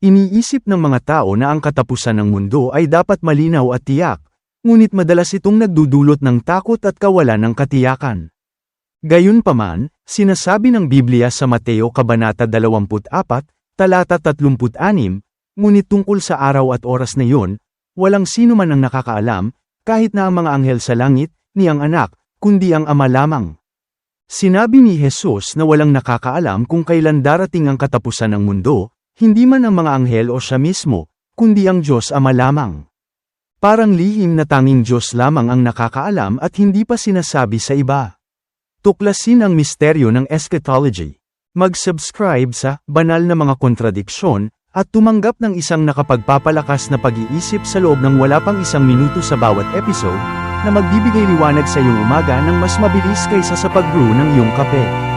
Iniisip ng mga tao na ang katapusan ng mundo ay dapat malinaw at tiyak, ngunit madalas itong nagdudulot ng takot at kawalan ng katiyakan. Gayunpaman, sinasabi ng Biblia sa Mateo Kabanata 24, talata 36, ngunit tungkol sa araw at oras na iyon, walang sino man ang nakakaalam, kahit na ang mga anghel sa langit, ni ang anak, kundi ang ama lamang. Sinabi ni Jesus na walang nakakaalam kung kailan darating ang katapusan ng mundo, hindi man ang mga anghel o siya mismo, kundi ang Diyos Ama lamang. Parang lihim na tanging Diyos lamang ang nakakaalam at hindi pa sinasabi sa iba. Tuklasin ang misteryo ng eschatology. Mag-subscribe sa Banal na mga kontradiksyon at tumanggap ng isang nakapagpapalakas na pag-iisip sa loob ng wala pang isang minuto sa bawat episode na magbibigay liwanag sa iyong umaga ng mas mabilis kaysa sa pag-brew ng iyong kape.